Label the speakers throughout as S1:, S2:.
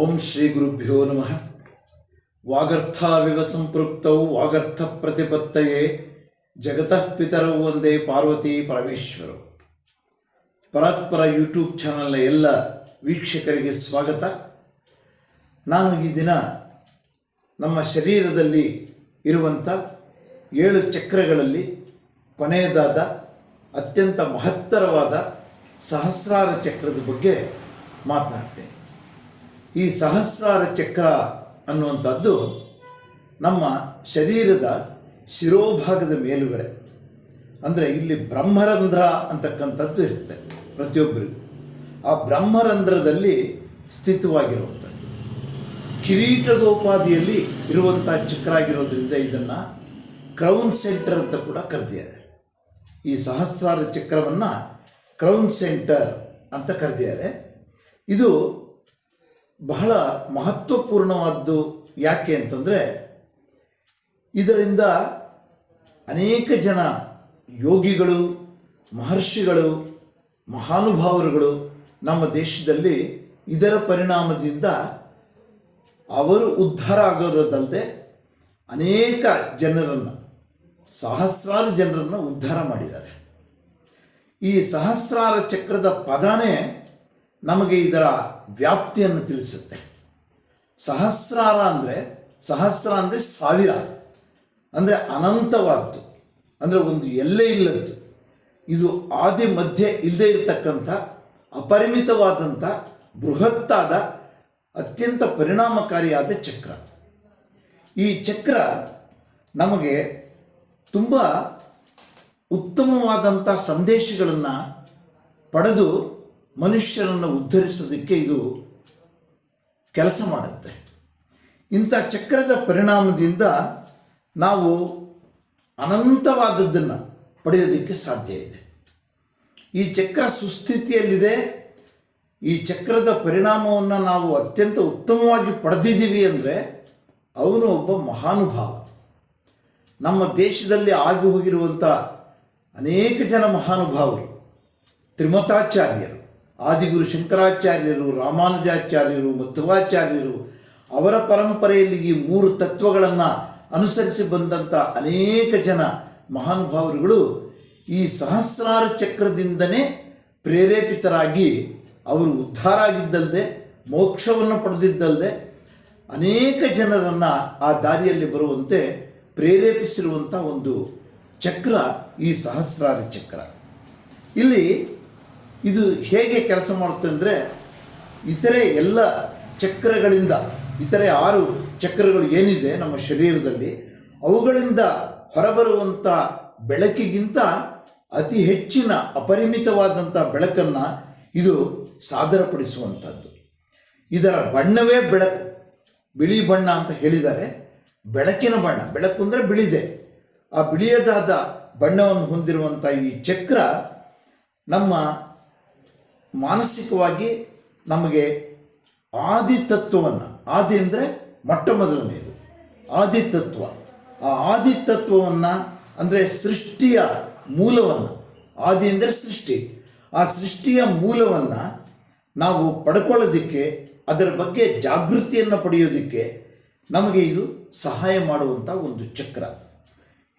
S1: ಓಂ ಶ್ರೀ ಗುರುಭ್ಯೋ ನಮಃ. ವಾಗರ್ಥಾವಿವ ಸಂಪೃಕ್ತೌ ವಾಗರ್ಥ ಪ್ರತಿಪತ್ತಯೇ. ಜಗತಃ ಪಿತರವು ಒಂದೇ ಪಾರ್ವತಿ ಪರಮೇಶ್ವರು. ಪರಾತ್ಪರ ಯೂಟ್ಯೂಬ್ ಚಾನಲ್ನ ಎಲ್ಲ ವೀಕ್ಷಕರಿಗೆ ಸ್ವಾಗತ. ನಾನು ಈ ದಿನ ನಮ್ಮ ಶರೀರದಲ್ಲಿ ಇರುವಂಥ ಏಳು ಚಕ್ರಗಳಲ್ಲಿ ಕೊನೆಯದಾದ ಅತ್ಯಂತ ಮಹತ್ತರವಾದ ಸಹಸ್ರಾರ ಚಕ್ರದ ಬಗ್ಗೆ ಮಾತನಾಡ್ತೇನೆ. ಈ ಸಹಸ್ರಾರ ಚಕ್ರ ಅನ್ನುವಂಥದ್ದು ನಮ್ಮ ಶರೀರದ ಶಿರೋಭಾಗದ ಮೇಲುಗಡೆ. ಅಂದರೆ ಇಲ್ಲಿ ಬ್ರಹ್ಮರಂಧ್ರ ಅಂತಕ್ಕಂಥದ್ದು ಇರುತ್ತೆ ಪ್ರತಿಯೊಬ್ಬರಿಗೂ. ಆ ಬ್ರಹ್ಮರಂಧ್ರದಲ್ಲಿ ಸ್ಥಿತವಾಗಿರುವಂಥದ್ದು. ಕಿರೀಟದೋಪಾದಿಯಲ್ಲಿ ಇರುವಂಥ ಚಕ್ರ ಆಗಿರೋದ್ರಿಂದ ಇದನ್ನು ಕ್ರೌನ್ ಸೆಂಟರ್ ಅಂತ ಕೂಡ ಕರೆದಿದ್ದಾರೆ. ಈ ಸಹಸ್ರಾರ ಚಕ್ರವನ್ನು ಕ್ರೌನ್ ಸೆಂಟರ್ ಅಂತ ಕರೆದಿದ್ದಾರೆ. ಇದು ಬಹಳ ಮಹತ್ವಪೂರ್ಣವಾದ್ದು ಯಾಕೆ ಅಂತಂದರೆ ಇದರಿಂದ ಅನೇಕ ಜನ ಯೋಗಿಗಳು, ಮಹರ್ಷಿಗಳು, ಮಹಾನುಭಾವರುಗಳು ನಮ್ಮ ದೇಶದಲ್ಲಿ ಇದರ ಪರಿಣಾಮದಿಂದ ಅವರು ಉದ್ಧಾರ ಆಗೋದಲ್ಲದೆ ಅನೇಕ ಜನರನ್ನು, ಸಹಸ್ರಾರು ಜನರನ್ನು ಉದ್ಧಾರ ಮಾಡಿದ್ದಾರೆ. ಈ ಸಹಸ್ರಾರ ಚಕ್ರದ ಪದನೇ ನಮಗೆ ಇದರ ವ್ಯಾಪ್ತಿಯನ್ನು ತಿಳಿಸುತ್ತೆ. ಸಹಸ್ರಾರ ಅಂದರೆ ಸಹಸ್ರ ಅಂದರೆ ಸಾವಿರ. ಅಂದರೆ ಅನಂತವಾದ್ದು. ಅಂದರೆ ಒಂದು ಎಲ್ಲೇ ಇಲ್ಲದ್ದು. ಇದು ಆದಿ, ಮಧ್ಯೆ ಇಲ್ಲದೆ ಇರತಕ್ಕಂಥ ಅಪರಿಮಿತವಾದಂಥ ಬೃಹತ್ತಾದ ಅತ್ಯಂತ ಪರಿಣಾಮಕಾರಿಯಾದ ಚಕ್ರ. ಈ ಚಕ್ರ ನಮಗೆ ತುಂಬ ಉತ್ತಮವಾದಂಥ ಸಂದೇಶಗಳನ್ನು ಪಡೆದು ಮನುಷ್ಯರನ್ನು ಉದ್ಧರಿಸೋದಕ್ಕೆ ಇದು ಕೆಲಸ ಮಾಡುತ್ತೆ. ಇಂಥ ಚಕ್ರದ ಪರಿಣಾಮದಿಂದ ನಾವು ಅನಂತವಾದದ್ದನ್ನು ಪಡೆಯೋದಕ್ಕೆ ಸಾಧ್ಯ ಇದೆ. ಈ ಚಕ್ರ ಸುಸ್ಥಿತಿಯಲ್ಲಿದೆ. ಈ ಚಕ್ರದ ಪರಿಣಾಮವನ್ನು ನಾವು ಅತ್ಯಂತ ಉತ್ತಮವಾಗಿ ಪಡೆದಿದ್ದೀವಿ ಅಂದರೆ ಅವನು ಒಬ್ಬ ಮಹಾನುಭಾವ. ನಮ್ಮ ದೇಶದಲ್ಲಿ ಆಗಿ ಹೋಗಿರುವಂಥ ಅನೇಕ ಜನ ಮಹಾನುಭಾವರು, ತ್ರಿಮತಾಚಾರ್ಯರು ಆದಿಗುರು ಶಂಕರಾಚಾರ್ಯರು, ರಾಮಾನುಜಾಚಾರ್ಯರು ಮಧ್ವಾಚಾರ್ಯರು ಅವರ ಪರಂಪರೆಯಲ್ಲಿ ಈ ಮೂರು ತತ್ವಗಳನ್ನು ಅನುಸರಿಸಿ ಬಂದಂಥ ಅನೇಕ ಜನ ಮಹಾನುಭಾವರುಗಳು ಈ ಸಹಸ್ರಾರ ಚಕ್ರದಿಂದನೇ ಪ್ರೇರೇಪಿತರಾಗಿ ಅವರು ಉದ್ಧಾರ ಆಗಿದ್ದಲ್ಲದೆ ಮೋಕ್ಷವನ್ನು ಪಡೆದಿದ್ದಲ್ಲದೆ ಅನೇಕ ಜನರನ್ನು ಆ ದಾರಿಯಲ್ಲಿ ಬರುವಂತೆ ಪ್ರೇರೇಪಿಸಿರುವಂಥ ಒಂದು ಚಕ್ರ ಈ ಸಹಸ್ರಾರ ಚಕ್ರ. ಇಲ್ಲಿ ಇದು ಹೇಗೆ ಕೆಲಸ ಮಾಡುತ್ತೆ ಅಂದರೆ ಇತರೆ ಎಲ್ಲ ಚಕ್ರಗಳಿಂದ, ಇತರೆ ಆರು ಚಕ್ರಗಳು ಏನಿದೆ ನಮ್ಮ ಶರೀರದಲ್ಲಿ, ಅವುಗಳಿಂದ ಹೊರಬರುವಂಥ ಬೆಳಕಿಗಿಂತ ಅತಿ ಹೆಚ್ಚಿನ ಅಪರಿಮಿತವಾದಂಥ ಬೆಳಕನ್ನು ಇದು ಸಾದರಪಡಿಸುವಂಥದ್ದು ಇದರ ಬಣ್ಣವೇ ಬೆಳಕು. ಬಿಳಿ ಬಣ್ಣ ಅಂತ ಹೇಳಿದ್ದಾರೆ. ಬೆಳಕಿನ ಬಣ್ಣ. ಬೆಳಕು ಅಂದರೆ ಬಿಳಿದೆ. ಆ ಬಿಳಿಯದಾದ ಬಣ್ಣವನ್ನು ಹೊಂದಿರುವಂಥ ಈ ಚಕ್ರ ನಮ್ಮ ಮಾನಸಿಕವಾಗಿ ನಮಗೆ ಆದಿ ತತ್ವವನ್ನು ಆದಿ ಅಂದರೆ ಮೊಟ್ಟ ಮೊದಲನೆಯದು ಆದಿ ತತ್ವ ಆ ಆದಿತತ್ವವನ್ನು ಅಂದರೆ ಸೃಷ್ಟಿಯ ಮೂಲವನ್ನು, ಆದಿ ಅಂದರೆ ಸೃಷ್ಟಿ. ಆ ಸೃಷ್ಟಿಯ ಮೂಲವನ್ನು ನಾವು ಪಡ್ಕೊಳ್ಳೋದಕ್ಕೆ, ಅದರ ಬಗ್ಗೆ ಜಾಗೃತಿಯನ್ನು ಪಡೆಯೋದಕ್ಕೆ ನಮಗೆ ಇದು ಸಹಾಯ ಮಾಡುವಂಥ ಒಂದು ಚಕ್ರ.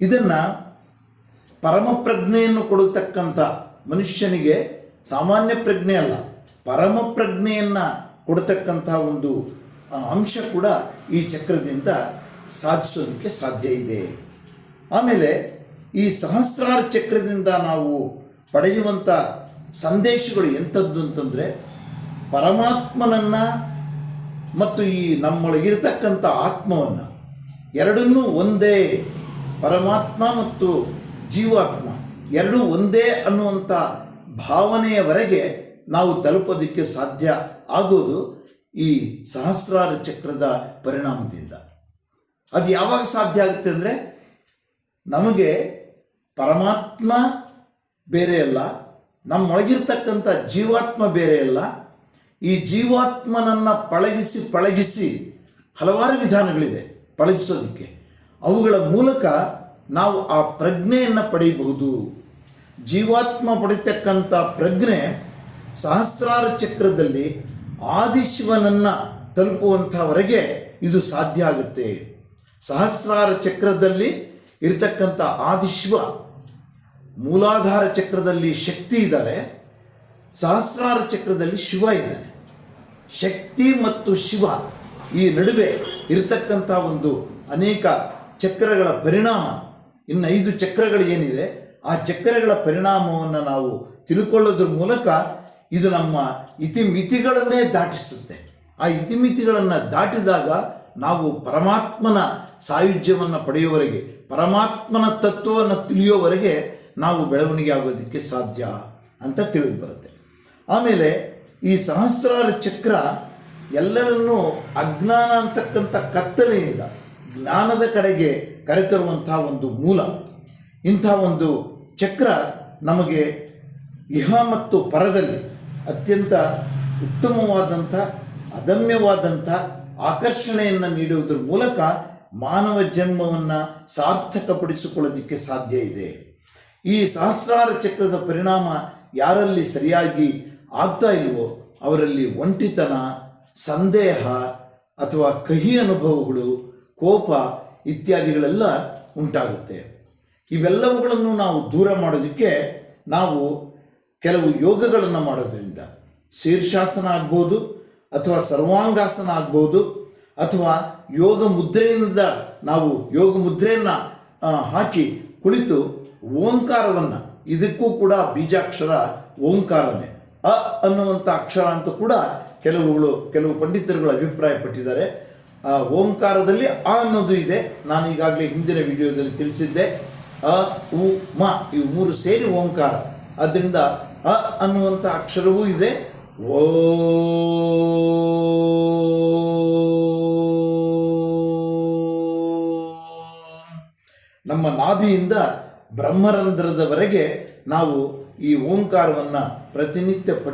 S1: ಇದನ್ನು ಪರಮಪ್ರಜ್ಞೆಯನ್ನು ಕೊಡತಕ್ಕಂಥ ಮನುಷ್ಯನಿಗೆ ಸಾಮಾನ್ಯ ಪ್ರಜ್ಞೆ ಅಲ್ಲ, ಪರಮ ಪ್ರಜ್ಞೆಯನ್ನು ಕೊಡತಕ್ಕಂಥ ಒಂದು ಅಂಶ ಕೂಡ ಈ ಚಕ್ರದಿಂದ ಸಾಧಿಸೋದಕ್ಕೆ ಸಾಧ್ಯ ಇದೆ. ಆಮೇಲೆ ಈ ಸಹಸ್ರಾರ ಚಕ್ರದಿಂದ ನಾವು ಪಡೆಯುವಂಥ ಸಂದೇಶಗಳು ಎಂಥದ್ದು ಅಂತಂದರೆ, ಪರಮಾತ್ಮನನ್ನು ಮತ್ತು ಈ ನಮ್ಮೊಳಗಿರ್ತಕ್ಕಂಥ ಆತ್ಮವನ್ನು ಎರಡನ್ನೂ ಒಂದೇ ಪರಮಾತ್ಮ ಮತ್ತು ಜೀವಾತ್ಮ, ಎರಡೂ ಒಂದೇ ಅನ್ನುವಂಥ ಭಾವನೆಯವರೆಗೆ ನಾವು ತಲುಪೋದಕ್ಕೆ ಸಾಧ್ಯ ಆಗೋದು ಈ ಸಹಸ್ರಾರ ಚಕ್ರದ ಪರಿಣಾಮದಿಂದ. ಅದು ಯಾವಾಗ ಸಾಧ್ಯ ಆಗುತ್ತೆ ಅಂದರೆ ನಮಗೆ ಪರಮಾತ್ಮ ಬೇರೆ ಅಲ್ಲ, ನಮ್ಮೊಳಗಿರ್ತಕ್ಕಂಥ ಜೀವಾತ್ಮ ಬೇರೆ ಅಲ್ಲ. ಈ ಜೀವಾತ್ಮನನ್ನು ಪಳಗಿಸಿ ಪಳಗಿಸಿ ಹಲವಾರು ವಿಧಾನಗಳಿದೆ ಪಳಗಿಸೋದಕ್ಕೆ. ಅವುಗಳ ಮೂಲಕ ನಾವು ಆ ಪ್ರಜ್ಞೆಯನ್ನು ಪಡೆಯಬಹುದು. ಜೀವಾತ್ಮ ಪಡಿತಕ್ಕಂಥ ಪ್ರಜ್ಞೆ ಸಹಸ್ರಾರ ಚಕ್ರದಲ್ಲಿ ಆದಿಶಿವನನ್ನು ತಲುಪುವಂಥವರೆಗೆ ಇದು ಸಾಧ್ಯ ಆಗುತ್ತೆ. ಸಹಸ್ರಾರ ಚಕ್ರದಲ್ಲಿ ಇರತಕ್ಕಂಥ ಆದಿಶಿವ ಮೂಲಾಧಾರ ಚಕ್ರದಲ್ಲಿ ಶಕ್ತಿ ಇದ್ದಾರೆ. ಸಹಸ್ರಾರ ಚಕ್ರದಲ್ಲಿ ಶಿವ ಇದ್ದಾನೆ ಶಕ್ತಿ ಮತ್ತು ಶಿವ ಈ ನಡುವೆ ಇರತಕ್ಕಂಥ ಒಂದು ಅನೇಕ ಚಕ್ರಗಳ ಪರಿಣಾಮ. ಇನ್ನು ಐದು ಚಕ್ರಗಳು ಏನಿದೆ? ಆ ಚಕ್ರಗಳ ಪರಿಣಾಮವನ್ನು ನಾವು ತಿಳ್ಕೊಳ್ಳೋದ್ರ ಮೂಲಕ ಇದು ನಮ್ಮ ಇತಿಮಿತಿಗಳನ್ನೇ ದಾಟಿಸುತ್ತೆ. ಆ ಇತಿಮಿತಿಗಳನ್ನು ದಾಟಿದಾಗ ನಾವು ಪರಮಾತ್ಮನ ಸಾಯುಜ್ಯವನ್ನು ಪಡೆಯುವವರೆಗೆ, ಪರಮಾತ್ಮನ ತತ್ವವನ್ನು ತಿಳಿಯುವವರೆಗೆ ನಾವು ಬೆಳವಣಿಗೆ ಆಗೋದಕ್ಕೆ ಸಾಧ್ಯ ಅಂತ ತಿಳಿದು ಬರುತ್ತೆ. ಆಮೇಲೆ ಈ ಸಹಸ್ರಾರ ಚಕ್ರ ಎಲ್ಲರನ್ನೂ ಅಜ್ಞಾನ ಅಂತಕ್ಕಂಥ ಕತ್ತಲೆಯಿಂದ ಜ್ಞಾನದ ಕಡೆಗೆ ಕರೆತರುವಂಥ ಒಂದು ಮೂಲ. ಇಂಥ ಒಂದು ಚಕ್ರ ನಮಗೆ ಇಹ ಮತ್ತು ಪರದಲ್ಲಿ ಅತ್ಯಂತ ಉತ್ತಮವಾದಂಥ, ಅದಮ್ಯವಾದಂಥ ಆಕರ್ಷಣೆಯನ್ನು ನೀಡುವುದರ ಮೂಲಕ ಮಾನವ ಜನ್ಮವನ್ನು ಸಾರ್ಥಕಪಡಿಸಿಕೊಳ್ಳೋದಕ್ಕೆ ಸಾಧ್ಯ ಇದೆ. ಈ ಸಹಸ್ರಾರ ಚಕ್ರದ ಪರಿಣಾಮ ಯಾರಲ್ಲಿ ಸರಿಯಾಗಿ ಆಗ್ತಾ ಇಲ್ವೋ, ಅವರಲ್ಲಿ ಒಂಟಿತನ, ಸಂದೇಹ ಅಥವಾ ಕಹಿ ಅನುಭವಗಳು, ಕೋಪ ಇತ್ಯಾದಿಗಳೆಲ್ಲ ಉಂಟಾಗುತ್ತೆ. ಇವೆಲ್ಲವುಗಳನ್ನು ನಾವು ದೂರ ಮಾಡೋದಕ್ಕೆ ನಾವು ಕೆಲವು ಯೋಗಗಳನ್ನು ಮಾಡೋದರಿಂದ ಶೀರ್ಷಾಸನ ಆಗ್ಬೋದು ಅಥವಾ ಸರ್ವಾಂಗಾಸನ ಆಗ್ಬೋದು ಅಥವಾ ಯೋಗ ಮುದ್ರೆಯಿಂದ ನಾವು ಯೋಗ ಮುದ್ರೆಯನ್ನು ಹಾಕಿ ಕುಳಿತು ಓಂಕಾರವನ್ನು, ಇದಕ್ಕೂ ಕೂಡ ಬೀಜಾಕ್ಷರ ಓಂಕಾರನೇ. ಅ ಅನ್ನುವಂಥ ಅಕ್ಷರ ಅಂತ ಕೂಡ ಕೆಲವುಗಳು, ಕೆಲವು ಪಂಡಿತರುಗಳು ಅಭಿಪ್ರಾಯಪಟ್ಟಿದ್ದಾರೆ. ಓಂಕಾರದಲ್ಲಿ ಆ ಅನ್ನೋದು ಇದೆ. ನಾನು ಈಗಾಗಲೇ ಹಿಂದಿನ ವಿಡಿಯೋದಲ್ಲಿ ತಿಳಿಸಿದ್ದೆ. ಅ, ಉ, ಮ ಇವು ಮೂರು ಸೇರಿ ಓಂಕಾರ. ಅದರಿಂದ ಅ ಅನ್ನುವಂಥ ಅಕ್ಷರವೂ ಇದೆ. ಓ, ನಮ್ಮ ನಾಭಿಯಿಂದ ಬ್ರಹ್ಮರಂಧ್ರದವರೆಗೆ ನಾವು ಈ ಓಂಕಾರವನ್ನು ಪ್ರತಿನಿತ್ಯ ಪಠಿ